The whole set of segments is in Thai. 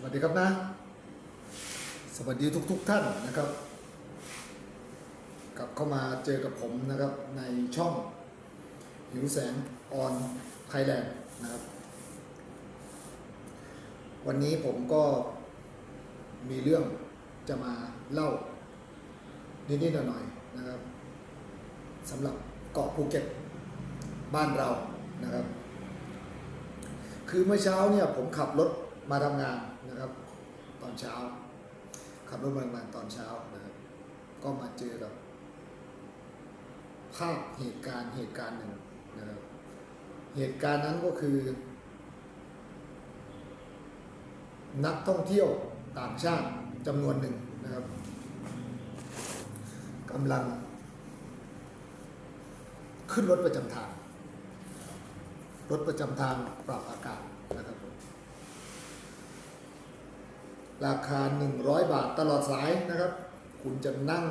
สวัสดีครับนะ สวัสดีทุกๆทท่านนะครับ กลับเข้ามาเจอกับผมนะครับในช่องหิวแสงออนไทยแลนด์นะครับ วันนี้ผมก็มีเรื่องจะมาเล่า นิดๆหน่อยๆนะครับสำหรับเกาะภูเก็ตบ้านเรานะครับ คือเมื่อเช้าเนี่ยผมขับรถมาทำงาน นะครับ ตอนเช้า ขับรถมาทำงานตอนเช้านะครับ ก็มาเจอกับ ภาพเหตุการณ์เหตุการณ์หนึ่งนะครับเหตุการณ์นั้นก็คือ นักท่องเที่ยวต่างชาติจำนวนหนึ่งนะครับกำลัง ขึ้นรถประจำทาง รถประจำทางปรับอากาศนะครับผม ราคา 100 บาทตลอดสายนะครับ คุณจะนั่ง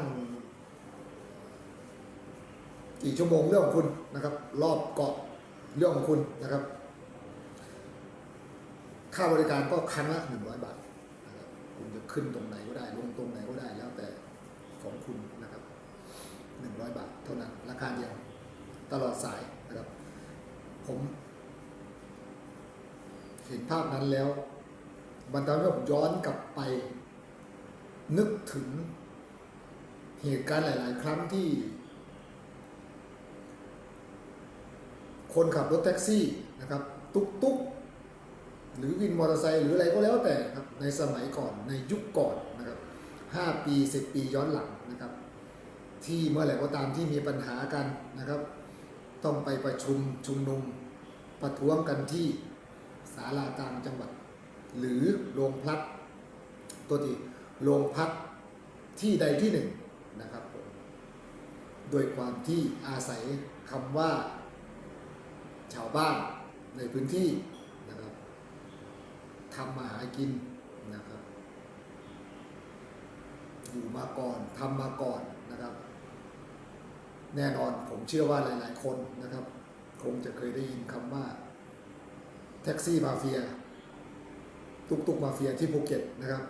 กี่ชั่วโมงเรื่องของคุณนะครับ รอบเกาะเรื่องของคุณนะครับ ค่าบริการก็ครั้งละ 100 บาทนะครับคุณจะขึ้นตรงไหนก็ได้ ลงตรงไหนก็ได้แล้วแต่ของคุณนะครับ 100 บาท เท่านั้น ราคาเดียวตลอดสายนะครับ ผม เห็นภาพนั้นแล้ว มันทำให้ผมย้อนกลับไป นึกถึงเหตุการณ์หลาย ๆ ครั้งที่ คนขับรถแท็กซี่นะครับ ตุกตุกหรือวินมอเตอร์ไซค์หรืออะไรก็แล้วแต่ครับในสมัยก่อนในยุคก่อนนะครับห้าปีสิบปีย้อนหลังนะครับ ที่เมื่อไหร่ก็ตามที่มีปัญหากันนะครับ ต้องไปประชุมชุมนุมประท้วงกันที่ศาลากลางจังหวัด หรือโรงพักตัวที่โรงพักที่ใดที่หนึ่งนะครับผมโดยความที่อาศัยคำว่าชาวบ้านในพื้นที่นะครับทำมาหากินนะครับ อยู่มาก่อนทำมาก่อนนะครับ แน่นอนผมเชื่อว่าหลาย ๆ คนนะครับ คงจะเคยได้ยินคำว่า แท็กซี่มาเฟีย ตุกตุกมาเฟียที่ภูเก็ตนะครับ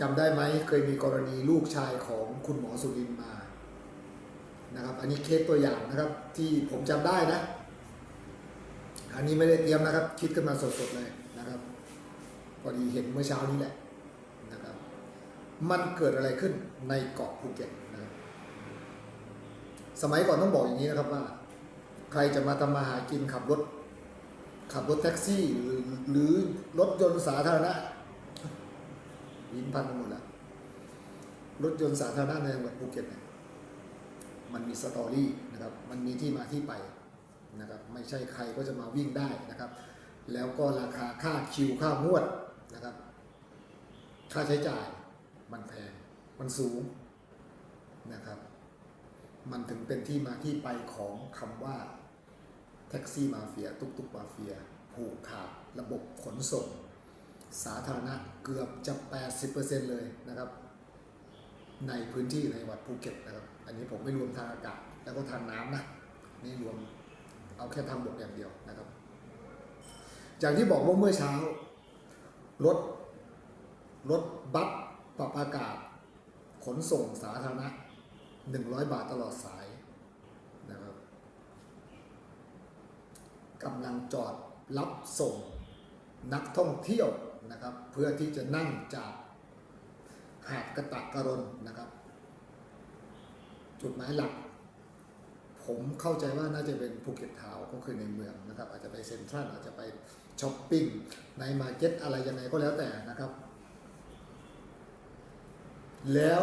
จำได้ไหมเคยมีกรณีลูกชายของคุณหมอสุรินมานะครับอันนี้เคสตัวอย่างนะครับที่ผมจำได้นะ อันนี้ไม่ได้เตรียมนะครับ คิดขึ้นมาสดๆเลยนะครับพอดีเห็นเมื่อเช้านี้แหละนะครับ มันเกิดอะไรขึ้นในเกาะภูเก็ตนะครับ สมัยก่อนต้องบอกอย่างนี้นะครับว่า ใครจะมาทำมาหากินขับรถ ขับรถแท็กซี่ หรือหรือรถยนต์สาธารณะลิ้นพันไปหมดแล้วรถยนต์สาธารณะในจังหวัดภูเก็ตเนี่ยมันมีสตอรี่นะครับ มันมีที่มาที่ไปนะครับ ไม่ใช่ใครก็จะมาวิ่งได้นะครับ แล้วก็ราคาค่าคิวค่างวดนะครับ ค่าใช้จ่ายมันแพง มันสูงนะครับ มันถึงเป็นที่มาที่ไปของคำว่า แท็กซี่มาเฟียตุกตุกมาเฟีย ผูกขาดระบบขนส่ง สาธารณะเกือบจะ 80%เลยนะครับ ในพื้นที่ในจังหวัดภูเก็ตนะครับ อันนี้ผมไม่รวมทางอากาศแล้วก็ทางน้ำนะนี่รวมเอาแค่ทางบกอย่างเดียวนะครับอย่างที่บอกว่าเมื่อเช้ารถรถบัสปรับอากาศ ขนส่งสาธารณะ 100 บาทตลอดสายนะครับ กำลังจอดรับส่งนักท่องเที่ยวนะครับ เพื่อที่จะนั่งจากหาดกระตักกระรนนะครับ จุดหมายหลัก ผมเข้าใจว่าน่าจะเป็นภูเก็ตทาวก็คือในเมืองนะครับ อาจจะไปเซ็นทรัลอาจจะไปช้อปปิ้งในมาร์เก็ตอะไรยังไงก็แล้วแต่นะครับ แล้ว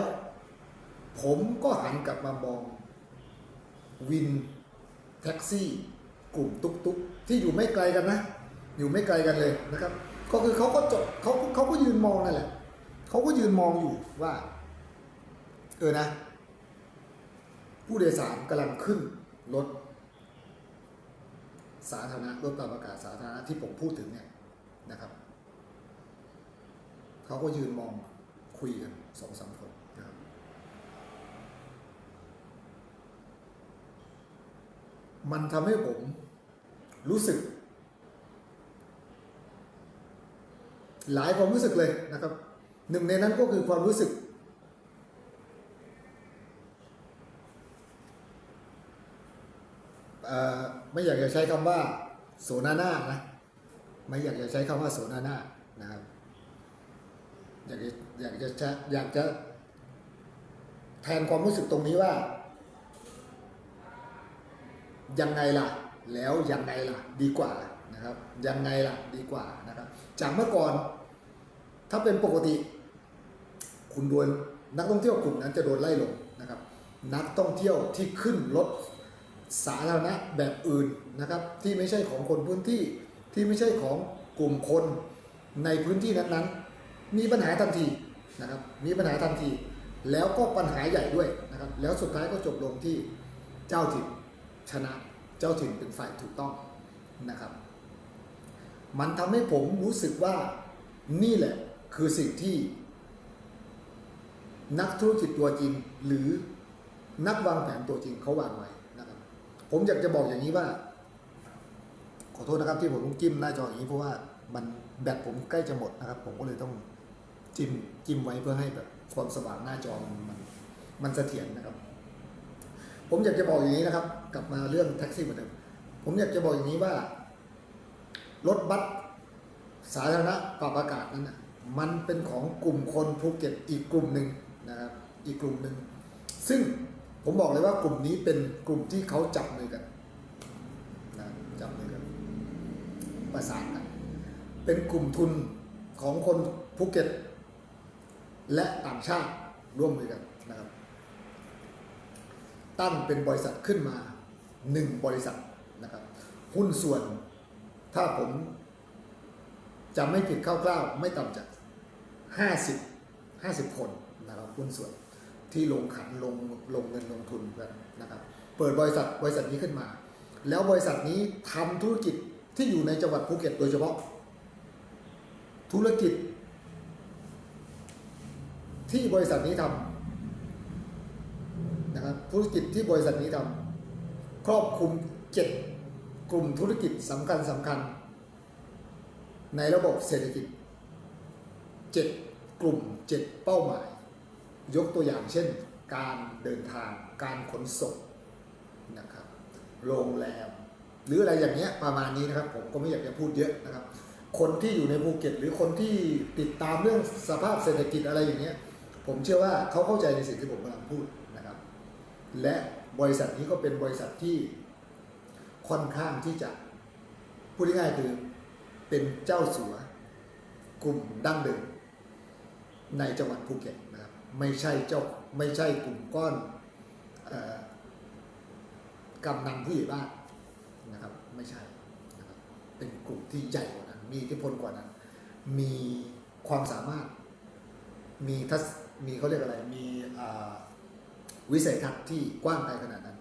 ผมก็หันกลับมามองวินแท็กซี่ กลุ่มตุกตุก ที่อยู่ไม่ไกลกันนะ อยู่ไม่ไกลกันเลยนะครับ ก็คือเขาก็จดเขาเขาก็ยืนมองนั่นแหละเขาก็ยืนมองอยู่ว่า เออนะ ผู้โดยสารกำลังขึ้นรถสาธารณะรถปรับอากาศสาธารณะที่ผมพูดถึงเนี่ยนะครับเขาก็ยืนมองคุยกันสองสามคนนะครับมันทำให้ผม รู้สึก หลายความรู้สึกเลยนะครับ หนึ่งในนั้นก็คือความรู้สึก ไม่อยากจะใช้คำว่า โสนาหน้านะ ไม่อยากจะใช้คำว่าโสนาหน้านะครับ อยากจะอยากจะอยากจะแทนความรู้สึกตรงนี้ว่า ยังไงล่ะ แล้วยังไงล่ะดีกว่านะครับยังไงล่ะดีกว่านะครับจากเมื่อก่อนถ้าเป็นปกติ คุณโดนนักท่องเที่ยวกลุ่มนั้นจะโดนไล่ลงนะครับ นักท่องเที่ยวที่ขึ้นรถสาธารณะแบบอื่นนะครับ ที่ไม่ใช่ของคนพื้นที่ที่ไม่ใช่ของกลุ่มคนในพื้นที่นั้นๆ มีปัญหาทันทีนะครับมีปัญหาทันที แล้วก็ปัญหาใหญ่ด้วยนะครับแล้วสุดท้ายก็จบลงที่เจ้าถิ่นชนะ เจ้าถิ่นเป็นฝ่ายถูกต้องนะครับ มันทำให้ผมรู้สึกว่านี่แหละคือสิ่งที่ นักธุรกิจตัวจริงหรือนักวางแผนตัวจริงเขาวางไว้นะครับ ผมอยากจะบอกอย่างนี้ว่า ขอโทษนะครับที่ผมต้องจิ้มหน้าจออย่างนี้เพราะว่ามันแบตผมใกล้จะหมดนะครับ ผมก็เลยต้องจิ้มจิ้มไว้เพื่อให้แบบความสว่างหน้าจอมันมันมันเสถียรนะครับ ผมอยากจะบอกอย่างนี้นะครับ กลับมาเรื่องแท็กซี่เหมือนเดิมผมอยากจะบอกอย่างนี้ว่า รถบัสสาธารณะปรับอากาศนั้นนะมันเป็นของกลุ่มคนภูเก็ตอีกกลุ่มหนึ่งนะครับอีกกลุ่มหนึ่ง ซึ่งผมบอกเลยว่ากลุ่มนี้เป็นกลุ่มที่เขาจับมือกันนะจับมือกัน ประสานกัน เป็นกลุ่มทุนของคนภูเก็ต และต่างชาติร่วมมือกัน ตั้งเป็นบริษัทขึ้นมาหนึ่งบริษัทนะครับหุ้นส่วนถ้าผมจำไม่ผิดคร่าวๆไม่ต่ำจาก 50 50 คนนะครับหุ้นส่วนที่ลงขันลงลงเงินลงทุนกันนะครับเปิดบริษัทบริษัทนี้ขึ้นมา แล้วบริษัทนี้ทำธุรกิจที่อยู่ในจังหวัดภูเก็ตโดยเฉพาะ ธุรกิจ ที่บริษัทนี้ทำ นะครับธุรกิจที่บริษัทนี้ทำครอบคลุมเจ็ดกลุ่มธุรกิจสำคัญสำคัญ ในระบบเศรษฐกิจเจ็ดกลุ่มเจ็ดเป้าหมาย ยกตัวอย่างเช่น การเดินทาง การขนส่งนะครับโรงแรม หรืออะไรอย่างเงี้ยประมาณนี้นะครับ ผมก็ไม่อยากจะพูดเยอะนะครับ คนที่อยู่ในภูเก็ต หรือคนที่ติดตามเรื่องสภาพเศรษฐกิจอะไรอย่างเงี้ยผมเชื่อว่าเขาเข้าใจในสิ่งที่ผมกำลังพูด และบริษัทนี้ก็เป็นบริษัทที่ค่อนข้างที่จะพูดง่ายๆคือเป็นเจ้าสัวกลุ่มดั้งเดิมในจังหวัดภูเก็ตนะครับไม่ใช่เจ้าไม่ใช่กลุ่มก้อนอกำนันผู้ใหญ่บ้านนะครับไม่ใช่นะครับเป็นกลุ่มที่ใหญ่กว่านั้น มีอิทธิพลกว่านั้น มีความสามารถมีทัศมีเขาเรียกอะไรมีอ่า วิสัยทัศน์ที่กว้างไกลขนาดนั้น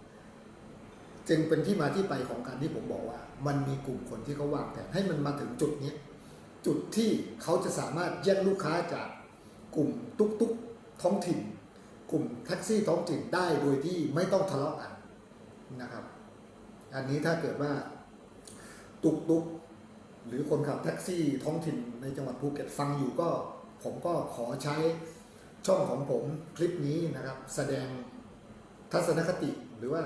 จึงเป็นที่มาที่ไปของการที่ผมบอกว่า มันมีกลุ่มคนที่เขาวางแผนให้มันมาถึงจุดนี้จุดที่เขาจะสามารถแยกลูกค้าจากกลุ่มตุ๊กตุ๊กท้องถิ่น กลุ่มแท็กซี่ท้องถิ่นได้โดยที่ไม่ต้องทะเลาะกันนะครับ อันนี้ถ้าเกิดว่าตุ๊กตุ๊กหรือคนขับแท็กซี่ท้องถิ่นในจังหวัดภูเก็ตฟังอยู่ก็ ผมก็ขอใช้ช่องของผมคลิปนี้นะครับ แสดง ทัศนคติหรือว่า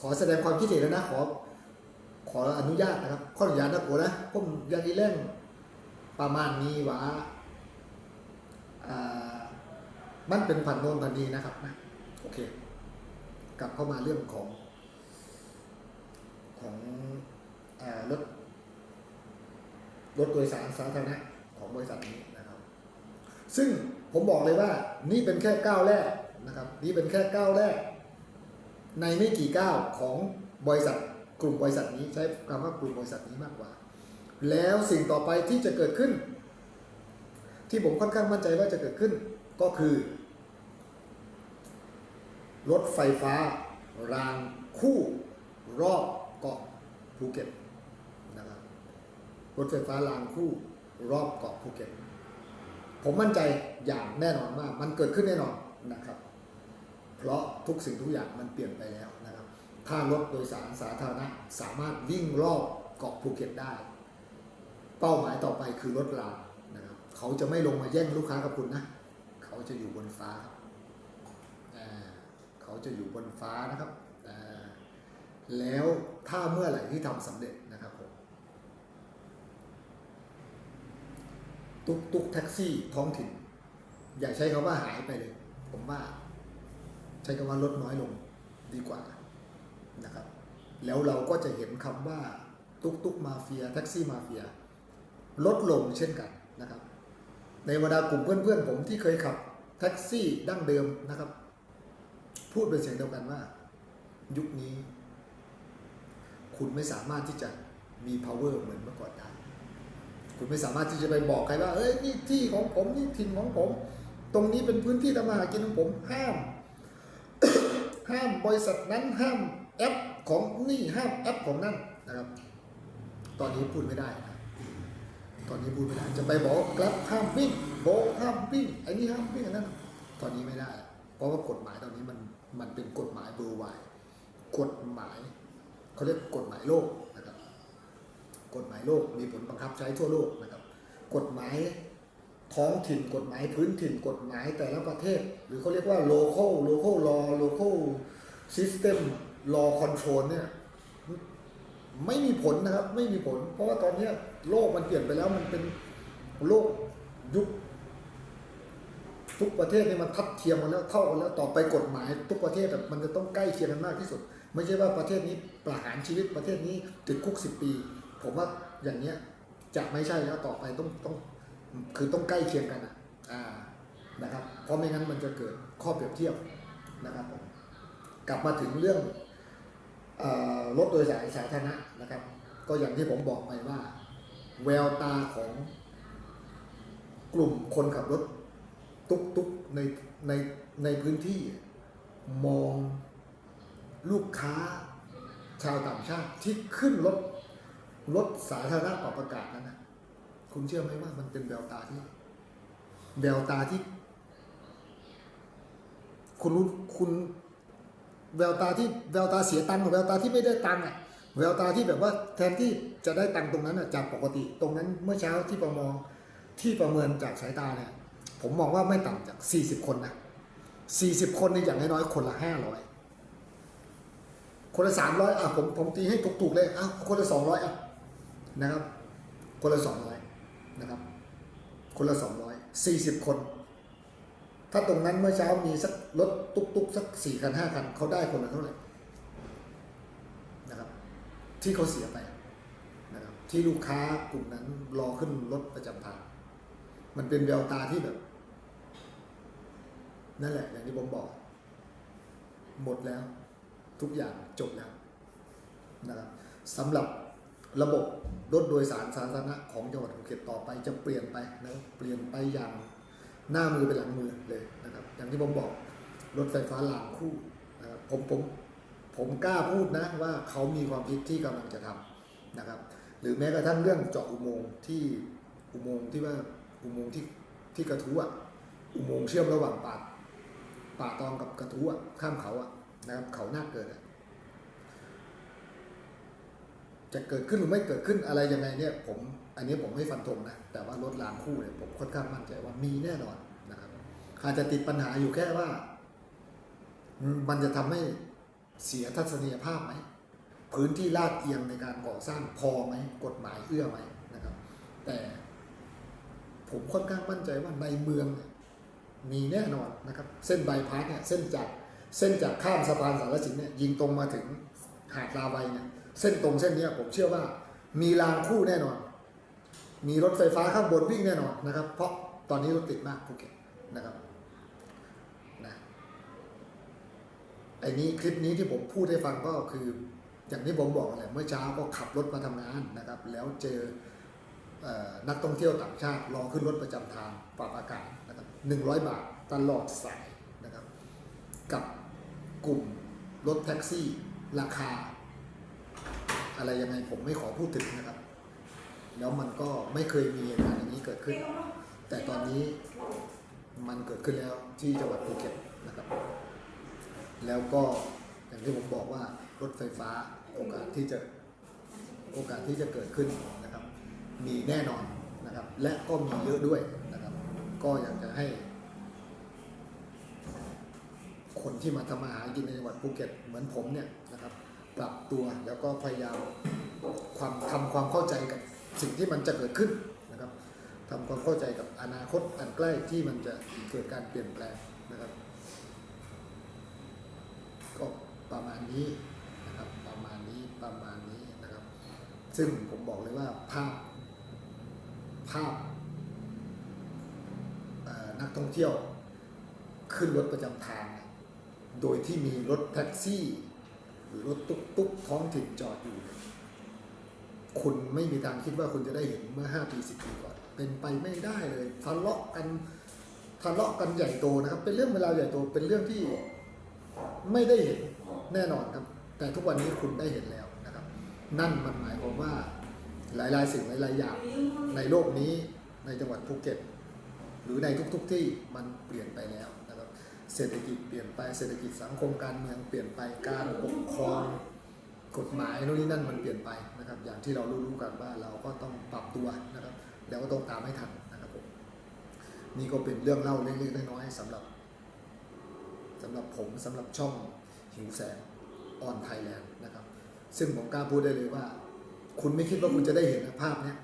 ขอแสดงความคิดเห็นแล้วนะขอขออนุญาตนะครับขออนุญาตนะโกนะผมอยังอีเล่นประมาณนี้ว่าอ่ามันเป็นผันโนนผันนี้นะครับนะโอเค กลับเข้ามาเรื่องของ ของอรถรถโดยสารสาธารณะของบริษัทนี้นะครับ ซึ่งผมบอกเลยว่านี่เป็นแค่ก้าวแรกนะครับ นี่เป็นแค่ก้าวแรก ในไม่กี่ก้าวของบริษัทกลุ่มบริษัทนี้ใช้คำว่ากลุ่มบริษัทนี้มากกว่า แล้วสิ่งต่อไปที่จะเกิดขึ้น ที่ผมค่อนข้างมั่นใจว่าจะเกิดขึ้นก็คือ รถไฟฟ้ารางคู่รอบเกาะภูเก็ตนะครับรถไฟฟ้ารางคู่รอบเกาะภูเก็ตผมมั่นใจอย่างแน่นอนว่ามันเกิดขึ้นแน่นอนนะครับ เพราะทุกสิ่งทุกอย่างมันเปลี่ยนไปแล้วนะครับ ถ้ารถโดยสารสาธารณะสามารถวิ่งรอบเกาะภูเก็ตได้ เป้าหมายต่อไปคือรถรางนะครับ เขาจะไม่ลงมาแย่งลูกค้ากับคุณนะ เขาจะอยู่บนฟ้าครับอ่าเขาจะอยู่บนฟ้านะครับแล้วถ้าเมื่อไหร่ที่ทำสำเร็จนะครับผมตุกตุกแท็กซี่ท้องถิ่น อย่าใช้คำว่าหายไปเลย ผมว่า ใช้คำว่าลดน้อยลงดีกว่านะครับ แล้วเราก็จะเห็นคำว่าตุกตุกมาเฟียแท็กซี่มาเฟีย ลดลงเช่นกันนะครับ ในบรรดากลุ่มเพื่อนๆผมที่เคยขับแท็กซี่ดั้งเดิมนะครับ พูดเป็นเสียงเดียวกันว่า ยุคนี้ คุณไม่สามารถที่จะมี power เหมือนเมื่อก่อนได้คุณไม่สามารถที่จะไปบอกใครว่าเอ้ยนี่ที่ของผมนี่ถิ่นของผม ตรงนี้เป็นพื้นที่ทำมาหากินของผมห้าม ห้ามบริษัทนั้นห้ามแอปของนี่ห้ามแอปของนั่นนะครับ ตอนนี้พูดไม่ได้นะตอนนี้พูดไม่ได้จะไปบอกกลับห้ามวิ่งโบห้ามวิ่งไอ้นี่ห้ามวิ่งอันนั้น ตอนนี้ไม่ได้ เพราะว่ากฎหมายตอนนี้มันมันเป็นกฎหมายเบอร์ไวกฎหมายเขาเรียกกฎหมายโลกนะครับ กฎหมายโลกมีผลบังคับใช้ทั่วโลกนะครับ กฎหมาย ท้องถิ่นกฎหมายพื้นถิ่นกฎหมายแต่ละประเทศ หรือเขาเรียกว่า local local law local system law control เนี่ยไม่มีผลนะครับ ไม่มีผล เพราะว่าตอนนี้โลกมันเปลี่ยนไปแล้วมันเป็นโลกยุคทุกประเทศเนี่ยมันทัดเทียมกันแล้วเท่ากันแล้วต่อไปกฎหมาย ทุกประเทศมันจะต้องใกล้เคียงกันมากที่สุด ไม่ใช่ว่าประเทศนี้ประหารชีวิตประเทศนี้ติดคุกสิบปี ผมว่าอย่างเนี้ยจะไม่ใช่แล้วต่อไปต้องต้อง คือต้องใกล้เคียงกันอะนะครับ เพราะไม่งั้นมันจะเกิดข้อเปรียบเทียบนะครับผมกลับมาถึงเรื่องรถโดยสารสาธารณะนะครับ ก็อย่างที่ผมบอกไปว่า แววตาของกลุ่มคนขับรถตุกตุกในในในพื้นที่มองลูกค้าชาวต่างชาติที่ขึ้นรถรถสาธารณะปรับประกาศนั้น คุณเชื่อไหมว่ามันเป็นแววตาที่แววตาที่ คุณรู้คุณแววตาที่แววตาเสียตังค์กับแววตาที่ไม่ได้ตังค์อะแววตาที่แบบว่าแทนที่จะได้ตังค์ตรงนั้นอะจากปกติ ตรงนั้นเมื่อเช้าที่ประมองที่ประเมินจากสายตาเนี่ย ผมมองว่าไม่ต่ำจาก40คนนะ40คนในอย่างน้อยๆคนละ500คนละ300อะผมผมตีให้ถูกๆเลยอะคนละ200อะนะครับ คนละ200 นะครับ คนละ 200 40 คน ถ้าตรงนั้นเมื่อเช้ามีสักรถตุกๆสัก4คัน5คันเขาได้คนละเท่าไหร่นะครับ ที่เขาเสียไปนะครับ ที่ลูกค้ากลุ่มนั้นรอขึ้นรถประจำทาง มันเป็นแววตาที่แบบ นั่นแหละ อย่างที่ผมบอก หมดแล้ว ทุกอย่างจบแล้วนะครับสำหรับ ระบบรถโดยสารสาธารณะของจังหวัดภูเก็ตต่อไปจะเปลี่ยนไปนะเปลี่ยนไปอย่างหน้ามือเป็นหลังมือเลยนะครับ อย่างที่ผมบอกรถไฟฟ้ารางคู่นะครับผมผมผมกล้าพูดนะว่าเขามีความคิดที่กำลังจะทำนะครับ หรือแม้กระทั่งเรื่องเจาะอุโมงค์ที่อุโมงค์ที่ว่าอุโมงค์ที่ที่กระทู้อะอุโมงค์เชื่อมระหว่างป่าป่าตองกับกระทู้อะข้ามเขาอะนะครับเขาหน้าเกิดอะ จะเกิดขึ้นหรือไม่เกิดขึ้นอะไรยังไงเนี่ยผมอันนี้ผมไม่ฟันธงนะ แต่ว่ารถรางคู่เนี่ยผมค่อนข้างมั่นใจว่ามีแน่นอนนะครับอาจจะติดปัญหาอยู่แค่ว่า มันจะทำให้เสียทัศนียภาพไหมพื้นที่ลาดเอียงในการก่อสร้างพอไหมกฎหมายเอื้อไหมนะครับ แต่ผมค่อนข้างมั่นใจว่าในเมืองมีแน่นอนนะครับ เส้นบายพาสเนี่ยเส้นจากเส้นจากข้ามสะพานสารสินเนี่ยยิงตรงมาถึงหาดลาวัยเนี่ย เส้นตรงเส้นนี้ผมเชื่อว่ามีรางคู่แน่นอน มีรถไฟฟ้าข้างบนวิ่งแน่นอนนะครับ เพราะตอนนี้รถติดมากภูเก็ตนะครับนะไอ้นี้คลิปนี้ที่ผมพูดให้ฟังก็คือ อย่างที่ผมบอกแหละเมื่อเช้าก็ขับรถมาทำงานนะครับ แล้วเจอเออนักท่องเที่ยวต่างชาติรอขึ้นรถประจำทางปรับอากาศนะครับหนึ่งร้อยบาทตลอดสายนะครับ กับกลุ่มรถแท็กซี่ ราคา อะไรยังไงผมไม่ขอพูดถึงนะครับ แล้วมันก็ไม่เคยมีเหตุการณ์อย่างนี้เกิดขึ้น แต่ตอนนี้มันเกิดขึ้นแล้วที่จังหวัดภูเก็ตนะครับ แล้วก็อย่างที่ผมบอกว่ารถไฟฟ้าโอกาสที่จะโอกาสที่จะเกิดขึ้นนะครับ มีแน่นอนนะครับ และก็มีเยอะด้วยนะครับ ก็อยากจะให้ คนที่มาทำมาหากินในจังหวัดภูเก็ตเหมือนผมเนี่ย ปรับตัวแล้วก็พยายามความทำความเข้าใจกับสิ่งที่มันจะเกิดขึ้นนะครับทำความเข้าใจกับอนาคตอันใกล้ที่มันจะเกิดการเปลี่ยนแปลงนะครับก็ประมาณนี้นะครับประมาณนี้ประมาณนี้นะครับ ซึ่งผมบอกเลยว่าภาพภาพนักท่องเที่ยวขึ้นรถประจำทาง โดยที่มีรถแท็กซี่ หรือรถตุ๊กตุ๊กท้องถิ่นจอดอยู่เนี่ยคุณไม่มีทางคิดว่าคุณจะได้เห็นเมื่อ 5 ปี 10 ปีก่อน เป็นไปไม่ได้เลยทะเลาะกันทะเลาะกันใหญ่โตนะครับ เป็นเรื่องเวลาใหญ่โตเป็นเรื่องที่ไม่ได้เห็นแน่นอนครับ แต่ทุกวันนี้คุณได้เห็นแล้วนะครับ นั่นมันหมายความว่าหลาย ๆ สิ่งหลาย ๆ อย่างในโลกนี้ในจังหวัดภูเก็ต หรือในทุก ๆ ที่มันเปลี่ยนไปแล้ว เศรษฐกิจเปลี่ยนไปเศรษฐกิจสังคมการเมืองเปลี่ยนไปการปกครองกฎหมายโน่นนี่นั่นมันเปลี่ยนไปนะครับ อย่างที่เรารู้ๆกันว่าเราก็ต้องปรับตัวนะครับ แล้วก็ต้องตามให้ทันนะครับผมนี่ก็เป็นเรื่องเล่าเล็กๆน้อยๆสำหรับสำหรับผมสำหรับช่องหิวแสงออนไทยแลนด์นะครับ ซึ่งผมกล้าพูดได้เลยว่า คุณไม่คิดว่าคุณจะได้เห็นภาพเนี้ย